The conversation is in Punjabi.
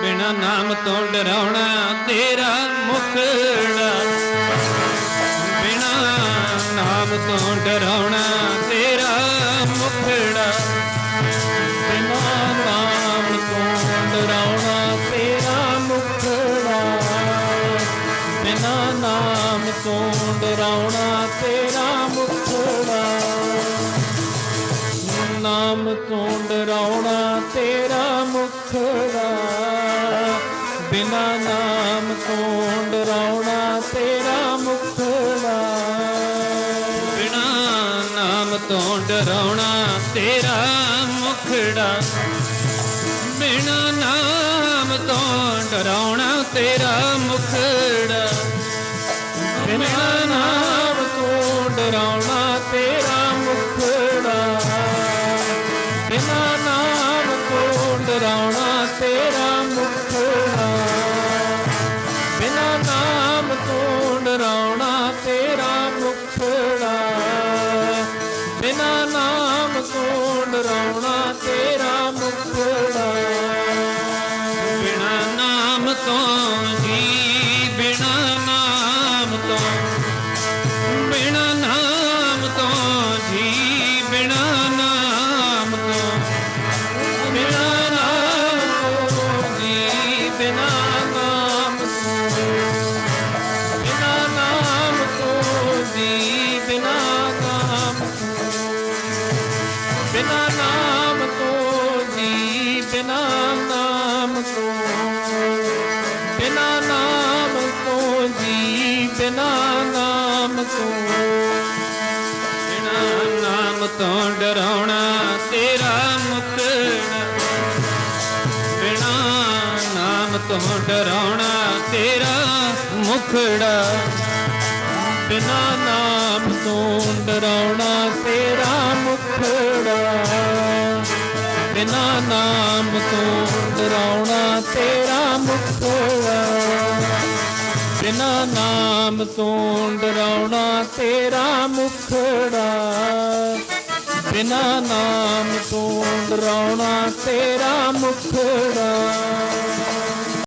ਬਿਨਾ ਨਾਮ ਤੋਂ ਡਰਾਉਣਾ ਤੇਰਾ ਮੁਖੜਾ। ਬਿਨਾ ਨਾਮ ਤੋਂ ਡਰਾਉਣਾ ਤੇਰਾ ਮੁਖੜਾ। ਬਿਨਾ ਨਾਮ ਤੋਂ ਡਰਾਉਣਾ ਤੇਰਾ ਮੁਖੜਾ। ਬਿਨਾ ਨਾਮ ਤੋਂ ਡਰਾਉਣਾ ਤੇਰਾ ਮੁਖੜਾ। ਨਾਮ ਤੋਂ ਡਰਾਉਣਾ ਤੇਰਾ ਮੁਖੜਾ। ਬਿਨਾ ਨਾਮ ਤੋਂ ਡਰਾਉਣਾ ਤੇਰਾ ਮੁਖੜਾ ਬਿਨਾ ਨਾਮ ਤੋਂ ਡਰਾਉਣਾ ਤੇਰਾ ਮੁਖੜਾ ਬਿਨਾ ਨਾਮ ਤੋਂ ਡਰਾਉਣਾ ਤੇਰਾ ਮੁਖੜਾ ਬਿਨਾ ਨਾਮ ਤੋਂ ਡਰਾਉਣਾ ਤੇਰਾ ਮੁਖੜਾ ਬਿਨਾ ਨਾਮ ਤੋਂ ਡਰਾਉਣਾ ਤੇਰਾ ਮੁਖੜਾ ਤੇਰਾ ਮੁਖੜਾ ਬਿਨਾ ਨਾਮ ਕੋਣ ਰੌਣਾ ਤੇਰਾ ਮੁਖੜਾ ਬਿਨਾ ਨਾਮ ਤੋਂ ਜੀ ਨਾਮ ਤੋਂ, ਬਿਨਾ ਨਾਮ ਤੋਂ ਜੀ, ਬਿਨਾ ਨਾਮ ਤੋਂ। ਬਿਨਾ ਨਾਮ ਤੋਂ ਡਰਾਉਣਾ ਤੇਰਾ ਮੁਕਣਾ ਬਿਨਾ ਨਾਮ ਤੋਂ ਡਰਾਉਣਾ ਤੇਰਾ ਮੁਖੜਾ ਬਿਨਾ ਨਾਮ ਤੋਂ ਡਰਾਉਣਾ ਤੇਰਾ ਮੁਖੜਾ ਬਿਨਾ ਨਾਮ ਤੋਂ ਡਰਾਉਣਾ ਤੇਰਾ ਮੁਖੜਾ ਬਿਨਾ ਨਾਮ ਤੋਂ ਡਰਾਉਣਾ ਤੇਰਾ ਮੁਖੜਾ ਬਿਨਾ ਨਾਮ ਤੋਂ ਡਰਾਉਣਾ ਤੇਰਾ ਮੁਖੜਾ